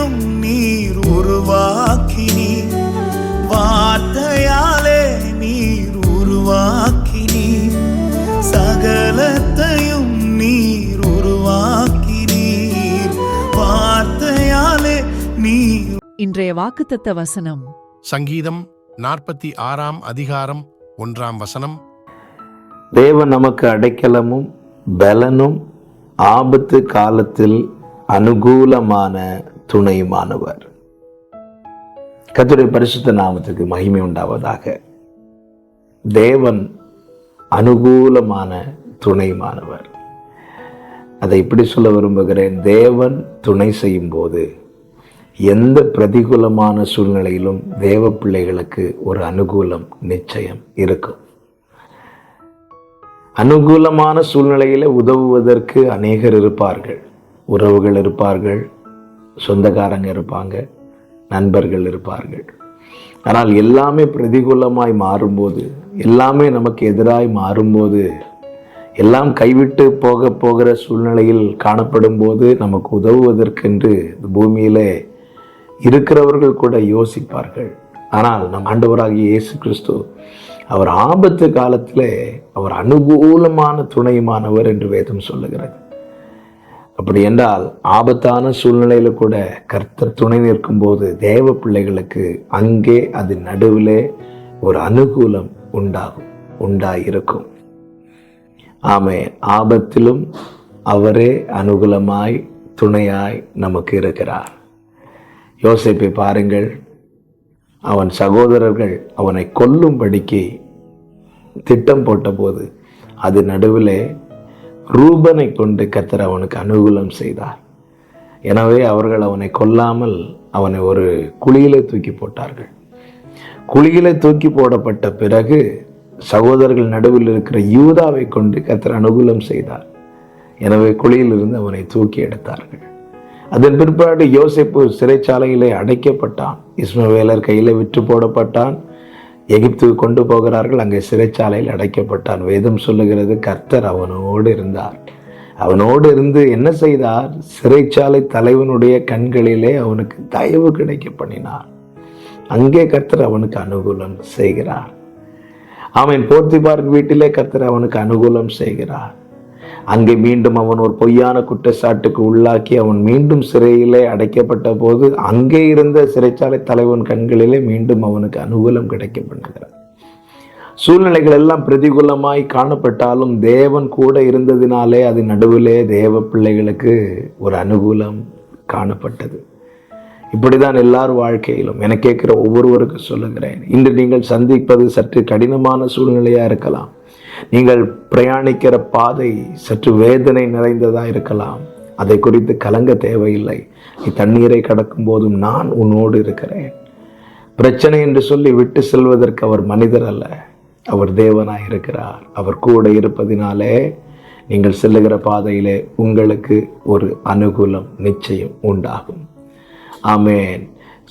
சகலத்தையும் நீர் உருவாக்கினீர் வார்த்தையாலே நீர் உருவாக்கினீர் சகலத்தையும் நீர் உருவாக்கினீர். வார்த்தையாலே நீர் இன்றைய வாக்குத்தத்த வசனம். சங்கீதம் நாற்பத்தி ஆறாம் அதிகாரம் ஒன்றாம் வசனம். தேவன் நமக்கு அடைக்கலமும் பலனும் ஆபத்து காலத்தில் அனுகூலமான துணையுமானவர். கத்துரை பரிசுத்த நாமத்துக்கு மகிமை உண்டாவதாக. தேவன் அனுகூலமான துணையுமானவர். அதை இப்படி சொல்ல விரும்புகிறேன். தேவன் துணை செய்யும் போது எந்த பிரதிகூலமான சூழ்நிலையிலும் தேவ பிள்ளைகளுக்கு ஒரு அனுகூலம் நிச்சயம் இருக்கும். அனுகூலமான சூழ்நிலையில் உதவுவதற்கு அநேகர் இருப்பார்கள். உறவுகள் இருப்பார்கள். சொந்தக்காரங்க இருப்பாங்க நண்பர்கள் இருப்பார்கள். ஆனால் எல்லாமே பிரதிகூலமாய் மாறும்போது எல்லாமே நமக்கு எதிராய் மாறும்போது எல்லாம் கைவிட்டு போக போகிற சூழ்நிலையில் காணப்படும் போது நமக்கு உதவுவதற்கென்று இந்த பூமியிலே இருக்கிறவர்கள் கூட யோசிப்பார்கள். ஆனால் நம் ஆண்டவராகிய இயேசு கிறிஸ்து அவர் ஆபத்து காலத்தில் அவர் அனுகூலமான துணையுமானவர் என்று வேதம் சொல்லுகிறது. அப்படி என்றால் ஆபத்தான சூழ்நிலையில் கூட கர்த்தர் துணை நிற்கும் போது தேவ பிள்ளைகளுக்கு அங்கே அது நடுவிலே ஒரு அனுகூலம் உண்டாகும் உண்டாயிருக்கும். ஆமே ஆபத்திலும் அவரே அனுகூலமாய் துணையாய் நமக்கு இருக்கிறார். யோசிப்பை பாருங்கள். அவன் சகோதரர்கள் அவனை கொல்லும்படிக்கு திட்டம் போட்டபோது அது நடுவிலே ரூபனை கொண்டு கத்தர் அவனுக்கு அனுகூலம் செய்தார். எனவே அவர்கள் அவனை கொல்லாமல் அவனை ஒரு குழியிலே தூக்கி போட்டார்கள். குழியிலே தூக்கி போடப்பட்ட பிறகு சகோதரர்கள் நடுவில் இருக்கிற யூதாவை கொண்டு கத்தர் அனுகூலம் செய்தார். எனவே குழியிலிருந்து அவனை தூக்கி எடுத்தார்கள். அதன் பிற்பாடு யோசிப்பு சிறைச்சாலையிலே அடைக்கப்பட்டான். இஸ்மவேலர் கையில் விற்று போடப்பட்டான். எகிப்துக்கு கொண்டு போகிறார்கள். அங்கே சிறைச்சாலையில் அடைக்கப்பட்டான். வேதம் சொல்லுகிறது கர்த்தர் அவனோடு இருந்தார். அவனோடு இருந்து என்ன செய்தார்? சிறைச்சாலை தலைவனுடைய கண்களிலே அவனுக்கு தயவு கிடைக்க பண்ணினார் அங்கே கர்த்தர் அவனுக்கு அனுகூலம் செய்கிறார். அவன் போர்த்திபார் வீட்டிலே கர்த்தர் அவனுக்கு அனுகூலம் செய்கிறார். அங்கே மீண்டும் அவன் ஒரு பொய்யான குற்றச்சாட்டுக்கு உள்ளாக்கி அவன் மீண்டும் சிறையிலே அடைக்கப்பட்ட போது அங்கே இருந்த சிறைச்சாலை தலைவன் கண்களிலே மீண்டும் அவனுக்கு அனுகூலம் கிடைக்க சூழ்நிலைகள் எல்லாம் பிரதிகூலமாய் காணப்பட்டாலும் தேவன் கூட இருந்ததினாலே அது நடுவிலே தேவ பிள்ளைகளுக்கு ஒரு அனுகூலம் காணப்பட்டது. இப்படிதான் எல்லார் வாழ்க்கையிலும் என கேட்கிற ஒவ்வொருவருக்கும் சொல்லுகிறேன். இன்று நீங்கள் சந்திப்பது சற்று கடினமான சூழ்நிலையா இருக்கலாம். நீங்கள் பிரயாணிக்கிற பாதை சற்று வேதனை நிறைந்ததா இருக்கலாம். அதை குறித்து கலங்க தேவையில்லை. நீ தண்ணீரை கடக்கும் போதும் நான் உன்னோடு இருக்கிறேன். பிரச்சனை என்று சொல்லி விட்டு செல்வதற்கு அவர் மனிதர் அல்ல. அவர் தேவனாய் இருக்கிறார். அவர் கூட இருப்பதினாலே நீங்கள் செல்லுகிற பாதையிலே உங்களுக்கு ஒரு அனுகூலம் நிச்சயம் உண்டாகும். ஆமேன்.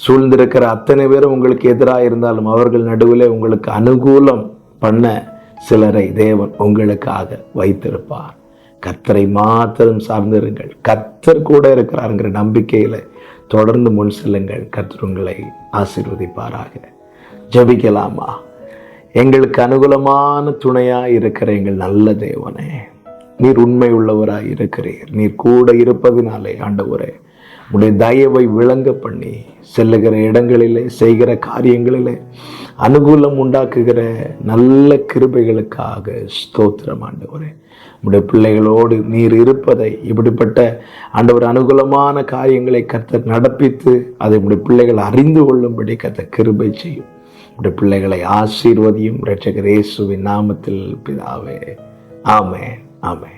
சூழ்ந்திருக்கிற அத்தனை பேரும் உங்களுக்கு எதிராக இருந்தாலும் அவர்கள் நடுவில் உங்களுக்கு அனுகூலம் பண்ண சிலரை தேவன் உங்களுக்காக வைத்திருப்பார். கத்தரை மாத்திரம் சார்ந்திருங்கள். கத்தர் கூட இருக்கிறாருங்கிற நம்பிக்கையில தொடர்ந்து முன் செல்லுங்கள். கத்தர் உங்களை ஆசீர்வதிப்பாராக. ஜபிக்கலாமா? எங்களுக்கு அனுகூலமான துணையா இருக்கிற எங்கள் நல்ல தேவனே நீர் உண்மை உள்ளவராக இருக்கிறீர். நீர் கூட இருப்பதினாலே ஆண்டவரே உடைய தயவை விளங்க பண்ணி செல்லுகிற இடங்களிலே செய்கிற காரியங்களிலே அனுகூலம் உண்டாக்குகிற நல்ல கிருபைகளுக்காக ஸ்தோத்திரம் ஆண்டவரே. உடைய பிள்ளைகளோடு நீர் இருப்பதை இப்படிப்பட்ட ஆண்டவர் அனுகூலமான காரியங்களை கத்த நடப்பித்து அதை உடைய பிள்ளைகள் அறிந்து கொள்ளும்படி கத்த கிருபை செய்யும். உடைய பிள்ளைகளை ஆசீர்வதியும் இரட்சகர் இயேசுவின் நாமத்தில் பிதாவே. ஆமே ஆமே